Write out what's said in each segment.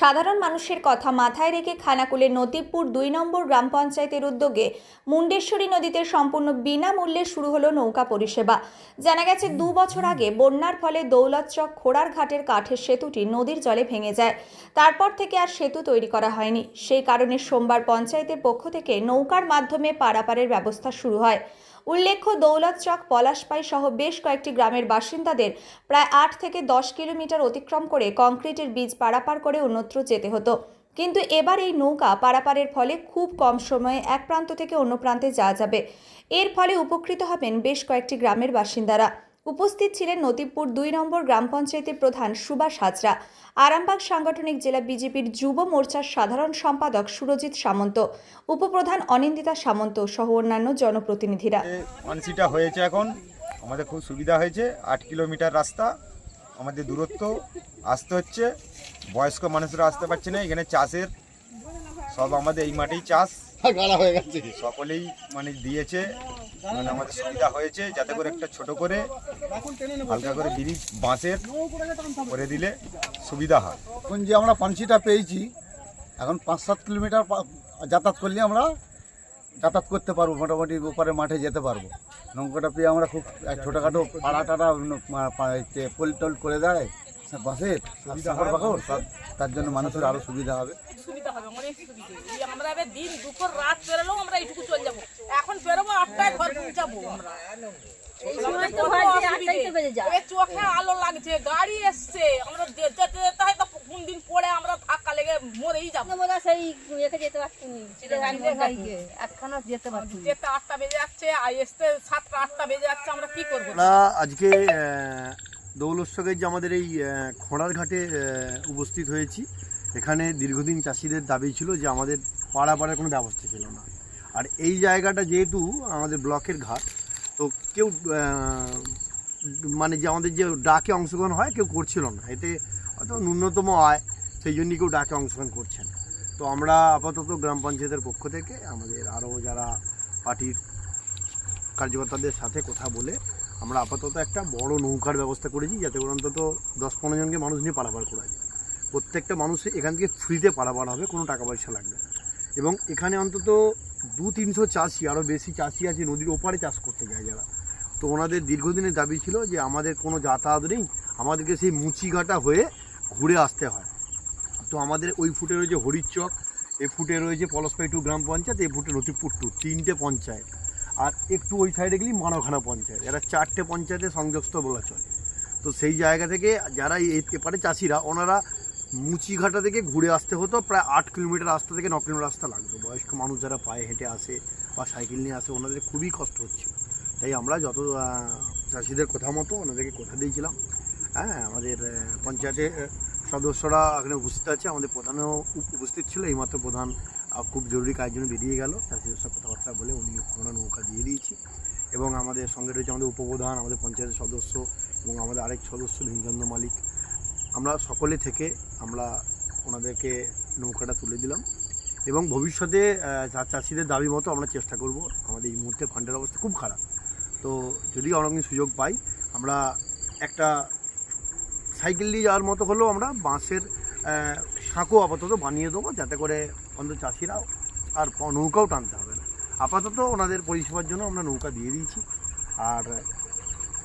সাধারণ মানুষের কথা মাথায় রেখে খানাকুলের নতিবপুর দুই নম্বর গ্রাম পঞ্চায়েতের উদ্যোগে মুন্ডেশ্বরী নদীতে সম্পূর্ণ বিনামূল্যে শুরু হলো নৌকা পরিষেবা। জানা গেছে, দু বছর আগে বন্যার ফলে দৌলতচক খোড়ার ঘাটের কাঠের সেতুটি নদীর জলে ভেঙে যায়। তারপর থেকে আর সেতু তৈরি করা হয়নি। সেই কারণে সোমবার পঞ্চায়েতের পক্ষ থেকে নৌকার মাধ্যমে পারাপারের ব্যবস্থা শুরু হয়। উল্লেখ্য, দৌলতচক পলাশপাই সহ বেশ কয়েকটি গ্রামের বাসিন্দাদের প্রায় আট থেকে দশ কিলোমিটার অতিক্রম করে কংক্রিটের বীজ পারাপার করে অন্যত্র যেতে হতো। কিন্তু এবার এই নৌকা পারাপারের ফলে খুব কম সময়ে এক প্রান্ত থেকে অন্য প্রান্তে যাওয়া যাবে। এর ফলে উপকৃত হবেন বেশ কয়েকটি গ্রামের বাসিন্দারা। উপস্থিত ছিলেন নতিবপুর দুই নম্বর গ্রাম পঞ্চায়েতের প্রধান সুভাষ হাজরা। আরামবাগ সাংগঠনিক জেলা বিজেপির যুব মোর্চার সাধারণ সম্পাদক সুরজিৎ সামন্ত উপপ্রধান অনিন্দিতা সামন্ত সহ অন্যান্য জনপ্রতিনিধিরা। মানসিটা হয়েছে এখন। আমাদের খুব সুবিধা হয়েছে। আট কিলোমিটার রাস্তা আমাদের দূরত্ব আসতে হচ্ছে। বয়স্ক মানুষরা আসতে পারছে না। এখানে চাষের সব আমাদের এই মাঠেই চাষ। হয়ে গেছে। সকলেই মানে দিয়েছে। মানে আমাদের সুবিধা হয়েছে যাতে করে একটা ছোট করে হালকা করে ব্রিজ বাঁশের করে দিলে সুবিধা হয়। এখন যে আমরা পানসিটা পেয়েছি এখন পাঁচ সাত কিলোমিটার যাতায়াত করলে আমরা যাতায়াত করতে পারব মোটামুটি ওপারে মাঠে যেতে পারব। নৌকাটা পেয়ে আমরা খুব এক ছোটোখাটো পাড়া টাড়া পোল টোল করে দেয় বাসের সুবিধা তার জন্য মানুষের আরও সুবিধা হবে। সুবিধা হবে অনেক সুবিধা। আমরা দিন দুপুর রাত বেরোলেও আমরা এইটুকু চলে আটটায় ঘর পৌঁছাবো আমরা? কত অসুবিধে। এবার চোখে আলো লাগছে গাড়ি এসছে। আমরা যে- যেতে যেতে হয়তো কোন দিন পরে আমরা ধাক্কা লেগে মরেই যাব। সেই একে যেতে পারছি একখানা যেতে পারছি যেতে আটটা বেজে যাচ্ছে আর সাতটা আটটা বেজে যাচ্ছে আমরা কি করব? আজকে যে আমাদের এই আহ, খোঁড়ার ঘাটে আহ, উপস্থিত হয়েছি এখানে দীর্ঘদিন চাষিদের দাবি ছিল যে আমাদের পাড়া পাড়ার কোনো ব্যবস্থা ছিল না। আর এই জায়গাটা যেহেতু আমাদের ব্লকের ঘাট, তো কেউ মানে যে আমাদের যে ডাকে অংশগ্রহণ হয়, কেউ করছিল না। এতে হয়তো ন্যূনতম আয়, সেই জন্যই কেউ ডাকে অংশগ্রহণ করছেন তো আমরা আপাতত গ্রাম পঞ্চায়েতের পক্ষ থেকে আমাদের আরও যারা পার্টির কার্যকর্তাদের সাথে কথা বলে, আমরা আপাতত একটা বড় নৌকার ব্যবস্থা করেছি, যাতে করে অন্তত দশ পনেরো জনকে মানুষ নিয়ে পারাপার করা যায়। প্রত্যেকটা মানুষ এখান থেকে ফ্রিতে পারাপার হবে, কোনো টাকা পয়সা লাগবে এবং এখানে অন্তত দু তিনশো চাষি আরও বেশি চাষি আছে নদীর ওপারে চাষ করতে যায় যারা। তো ওনাদের দীর্ঘদিনের দাবি ছিল যে আমাদের কোনো যাতায়াত নেই, আমাদেরকে সেই মুচিঘাটা হয়ে ঘুরে আসতে হয়। তো আমাদের ওই ফুটে রয়েছে হরিচক, এ ফুটে রয়েছে পলসপাই টু গ্রাম পঞ্চায়েত, এ ফুটে নথিপুর টু, তিনটে পঞ্চায়েত। আর একটু ওই সাইডে গেলেই মানখানা পঞ্চায়েত, এরা চারটে পঞ্চায়েতে সংযুক্ত বলা চলে। তো সেই জায়গা থেকে যারা এপারে চাষিরা, ওনারা মুচিঘাটা থেকে ঘুরে আসতে হতো, প্রায় আট কিলোমিটার রাস্তা থেকে ন কিলোমিটার রাস্তা লাগতো। বয়স্ক মানুষ যারা পায়ে হেঁটে আসে বা সাইকেল নিয়ে আসে, ওনাদের খুবই কষ্ট হচ্ছিল। তাই আমরা যত চাষিদের কথা মতো ওনাদেরকে কথা দিয়েছিলাম। হ্যাঁ আমাদের পঞ্চায়েতের সদস্যরা এখানে উপস্থিত আছে। আমাদের প্রধানও উপ- উপস্থিত ছিল। এইমাত্র প্রধান খুব জরুরি কাজের জন্য বেরিয়ে গেল। চাষিদের সাথে কথাবার্তা বলে উনি আমরা নৌকা দিয়ে দিয়েছি। এবং আমাদের সঙ্গে রয়েছে আমাদের উপপ্রধান, আমাদের পঞ্চায়েতের সদস্য এবং আমাদের আরেক সদস্য ভীমচন্দ্র মালিক। আমরা সকলে থেকে আমরা ওনাদেরকে নৌকাটা তুলে দিলাম এবং ভবিষ্যতে চাষিদের দাবি মতো আমরা চেষ্টা করব। আমাদের এই মুহূর্তে ফান্ডের অবস্থা খুব খারাপ। তো যদি কোনো সুযোগ পাই, আমরা একটা সাইকেল নিয়ে যাওয়ার মতো হলেও আমরা বাঁশের সাঁকো আপাতত বানিয়ে দেবো যাতে করে অন্তত চাষিরাও আর নৌকাও টানতে হবে না। আপাতত ওনাদের পরিষেবার জন্য আমরা নৌকা দিয়ে দিয়েছি। আর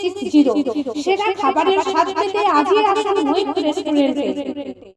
six zero. সেরা খাবারের স্বাদ পেতে আজই আসুন মৈত্র রেস্টুরেন্টে।